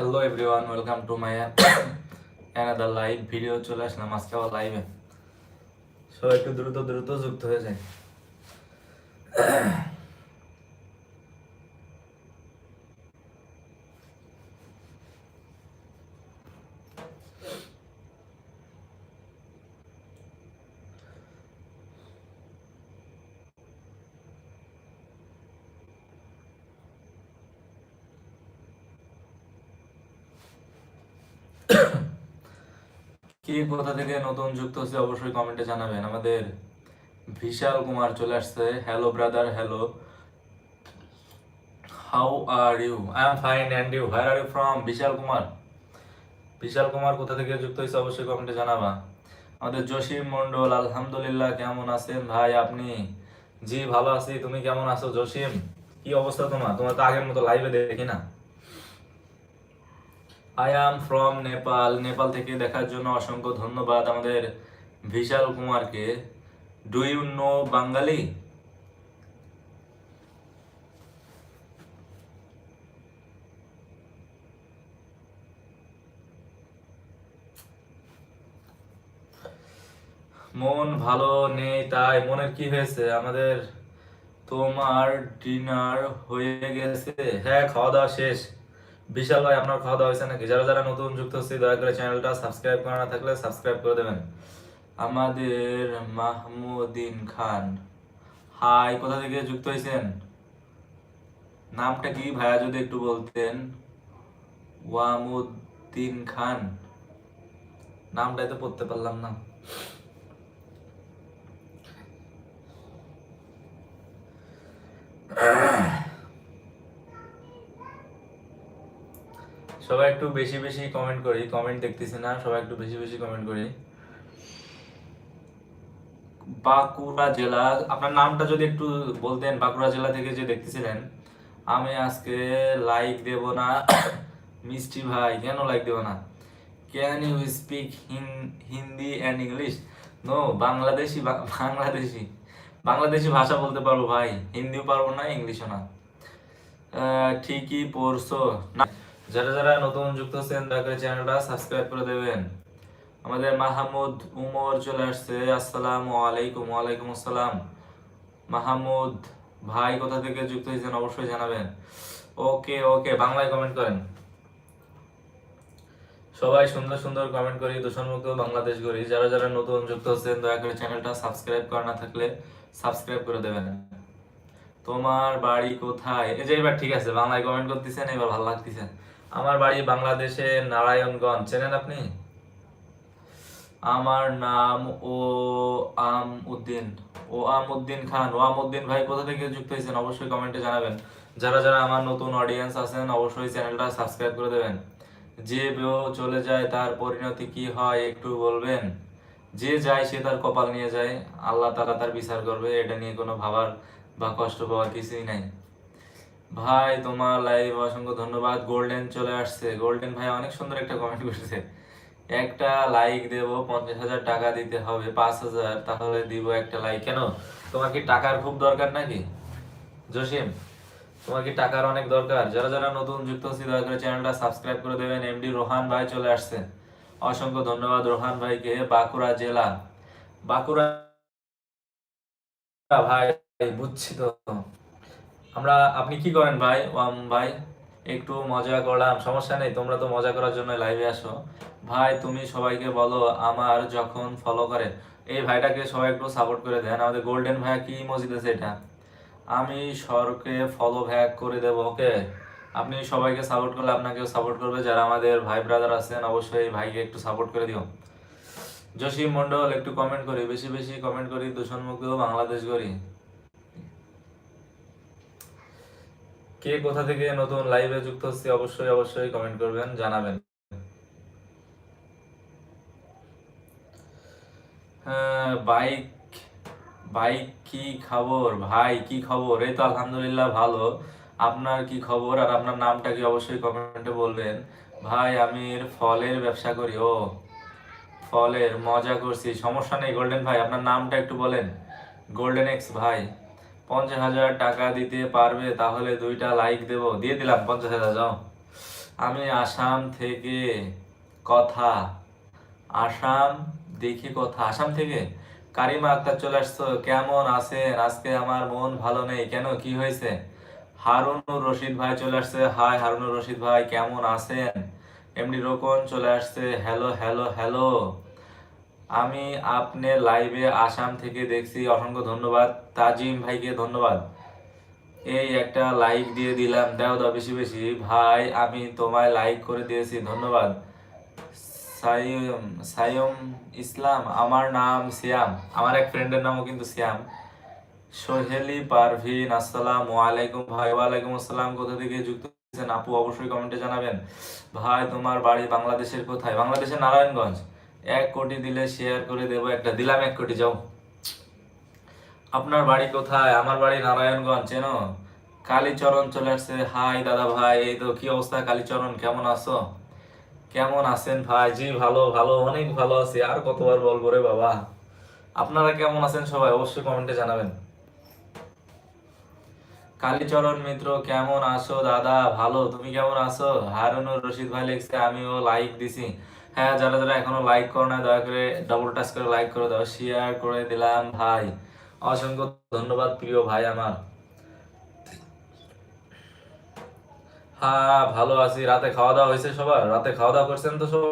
Hello everyone welcome to my another live video চলে আসলাম আজকে আবার লাইভে সো একটু দ্রুত দ্রুত যুক্ত হয়ে যায় কি কোথা থেকে নতুন যুক্ত হচ্ছে অবশ্যই কমেন্টে জানাবেন। আমাদের বিশাল কুমার চলে আসছে। Hello brother hello how are you I am fine and you where are you from Vishal Kumar. Vishal Kumar কোথা থেকে যুক্ত হয়েছে অবশ্যই কমেন্টে জানাবা। আমাদের জসিম মন্ডল আলহামদুলিল্লাহ, কেমন আছেন ভাই আপনি? জি, ভালো আছি। তুমি কেমন আছো জসিম? কি অবস্থা তোমার? তোমার তো আগের মতো লাইভে দেখি না। I am from Nepal Nepal থেকে দেখার জন্য অসংখ্য ধন্যবাদ আমাদের বিশাল কুমারকে। ডু ইউ নো বাঙালি মন ভালো নেই তাই। মনের কি হয়েছে? আমাদের তোমার ডিনার হয়ে গেছে। হ্যাঁ খাওয়া দাওয়া শেষ। বিশাল ভাই, আপনার খাওয়া দাওয়া হয়েছে নাকি? যারা যারা নতুন যুক্ত হচ্ছে, দয়া করে চ্যানেলটা সাবস্ক্রাইব করা না থাকলে সাবস্ক্রাইব করে দেবেন। আমাদের মাহমুদিন খান। হাই, কোথা থেকে যুক্ত হয়েছেন? নামটা কি? ভাইয়া যদি একটু বলতেন। ওয়ামুদ্দিন খান। নামটাই তো পড়তে পারলাম না। সবাই একটু বেশি বেশি কমেন্ট করি কমেন্ট দেখতেছি না, সবাই একটু বেশি বেশি কমেন্ট করি। বাঁকুড়া জেলা, আপনার নামটা যদি একটু বলতেন, বাঁকুড়া জেলা থেকে যে দেখতেছিলেন, আমি আজকে লাইক দেব না, মিষ্টি ভাই, কেন লাইক দেব না? Can you speak Hindi and English no Bangladeshi Bangladeshi Bangladeshi ভাষা বলতে পারব ভাই, হিন্দিও পারব না, ইংলিশও না। ঠিকই পড়ছো। না যারা যারা নতুন যুক্ত হচ্ছেন দয়া চ্যানেলটা সাবস্ক্রাইব করে দেবেন। আমাদের মাহমুদ উমর চলে আসছে। আসসালামু আলাইকুম, ওয়ালাইকুম আসসালাম। মাহমুদ ভাই কোথা থেকে যুক্ত হয়েছেন অবশ্যই জানাবেন। ওকে ওকে, বাংলায় কমেন্ট করেন। সবাই সুন্দর সুন্দর কমেন্ট করি, দূষণমুক্ত বাংলাদেশ করি। যারা যারা নতুন যুক্ত হচ্ছেন দয়া করে চ্যানেলটা সাবস্ক্রাইব করা না থাকলে সাবস্ক্রাইব করে দেবেন। তোমার বাড়ি কোথায়? এই যে এবার ঠিক আছে, বাংলায় কমেন্ট করতেছেন, এবার ভালো লাগতেছে। আমার বাড়ি বাংলাদেশে নারায়ণগঞ্জ, চেনেন আপনি? আমার নাম ও আম উদ্দিন ও আম উদ্দিন খান। ও আম উদ্দিন ভাই, কোথা থেকে যুক্ত হয়েছেন? অবশ্যই কমেন্টে জানাবেন। যারা যারা আমার নতুন অডিয়েন্স আছেন, অবশ্যই চ্যানেলটা সাবস্ক্রাইব করে দেবেন। যে বেও চলে যায়, তার পরিণতি কি হয় একটু বলবেন? যে যায়, সে তার কপাল নিয়ে যায়। আল্লাহ তারা তার বিচার করবে, এটা নিয়ে কোনো ভাবার বা কষ্ট পাওয়ার কিছুই নাই। ভাই, তোমার লাইভ অসংখ্য ধন্যবাদ। গোল্ডেন চলে আসছে। গোল্ডেন ভাই, অনেক সুন্দর একটা কমেন্ট করেছে। একটা লাইক দেব, পঞ্চাশ হাজার টাকা দিতে হবে, পাঁচ হাজার, তাহলে দিব একটা লাইক কেন? তোমার কি টাকার খুব দরকার নাকি? জসিম, তোমার কি টাকার অনেক দরকার? যারা যারা নতুন যুক্ত হচ্ছে দয়া করে চ্যানেলটা সাবস্ক্রাইব করে দেবেন। এমডি রোহান ভাই চলে আসছে। অসংখ্য ধন্যবাদ রোহান ভাইকে। বাঁকুড়া জেলা। বাঁকুড়া ভাই, বুঝছি তো। আমরা, আপনি কি করেন ভাই? ওয়াম ভাই, একটু মজা করলাম। সমস্যা নেই, তোমরা তো মজা করার জন্য লাইভে আসো। ভাই, তুমি সবাইকে বলো, আমার যখন ফলো করে, এই ভাইটাকে সবাই একটু সাপোর্ট করে দেন। আমাদের গোল্ডেন ভাই কি মসজিদ আছে এটা? আমি সরকে ফলো ব্যাক করে দেব ওকে আপনি সবাইকে সাপোর্ট করলে আপনাকেও সাপোর্ট করবে। যারা আমাদের ভাই ব্রাদার আছেন, অবশ্যই ভাইকে একটু সাপোর্ট করে দিও। জসিম মন্ডল একটু কমেন্ট করি, বেশি বেশি কমেন্ট করি, দূষণমুক্ত বাংলাদেশ করি কে কোথা থেকে নতুন লাইভে যুক্ত হচ্ছে অবশ্যই অবশ্যই কমেন্ট করবেন জানাবেন। হ্যাঁ, বাইক বাইক কি খবর? ভাই কি খবর? এই তো আলহামদুলিল্লাহ ভালো। আপনার কি খবর? আর আপনার নামটা কি অবশ্যই কমেন্টে বলবেন। ভাই আমি ফলের ব্যবসা করি। ও ফলের মজা করছি। সমস্যা নেই গোল্ডেন ভাই আপনার নামটা একটু বলেন। গোল্ডেন এক্স ভাই। পঞ্চাশ হাজার টাকা দিতে পারবে, তাহলে দুইটা লাইক দেবো। দিয়ে দিলাম পঞ্চাশ হাজার, যাও। আমি আসাম থেকে কথা। আসাম দেখি কথা। আসাম থেকে? কারিমা আক্তার চলে আসছো। কেমন আছেন? আজকে আমার মন ভালো নেই। কেন? কি হয়েছে? হারুনুর রশিদ ভাই চলে আসছে। হাই, হারুনুর রশিদ ভাই, কেমন আছেন? এমডি রোকন চলে আসছে। হ্যালো হ্যালো হ্যালো আমি আপনার লাইভে আসাম থেকে দেখছি, অসংখ্য ধন্যবাদ। তাজিম ভাইকে ধন্যবাদ। এই একটা লাইক দিয়ে দিলাম। দাও দাও, বেশি বেশি। ভাই, আমি তোমায় লাইক করে দিয়েছি। ধন্যবাদ। সাইম সাইম ইসলাম, আমার নাম সিয়াম আমার এক ফ্রেন্ডের নামও কিন্তু সিয়াম সোহেলি পারভিন, আসসালামু আলাইকুম ভাই। ওয়ালাইকুম আসসালাম। কোথা থেকে যুক্ত হয়েছেন? আপু, অবশ্যই কমেন্টে জানাবেন। ভাই, তোমার বাড়ি বাংলাদেশের কোথায়? বাংলাদেশের নারায়ণগঞ্জ। এক কোটি দিলে শেয়ার করে দেবো, একটা দিলাম এক কোটি, যাও। আপনার বাড়ি কোথায়? আমার বাড়ি নারায়ণগঞ্জ, চেনো? কালীচরণ চলে আসছে। হাই দাদা ভাই, এই তো কি অবস্থা কালীচরণ? কেমন আছো? কেমন আছেন ভাই? জি, ভালো ভালো, অনেক ভালো আছি। আর কতবার বলব রে বাবা? আপনারা কেমন আছেন সবাই অবশ্যই কমেন্টে জানাবেন। কালীচরণ মিত্র, কেমন আছো দাদা? ভালো, তুমি কেমন আছো? হারুনুর রশিদ ভাই লিখছে, আমিও লাইক দিছি। হ্যাঁ যারা যারা এখনও লাইক করো না দয়া করে ডবল টাচ করে লাইক করে দাও শেয়ার করে দিলাম, ভাই। অসংখ্য ধন্যবাদ, প্রিয় ভাই আমার। হ্যাঁ ভালো আছি। রাতে খাওয়া দাওয়া হয়েছে সবার? রাতে খাওয়া দাওয়া করছেন তো সবাই?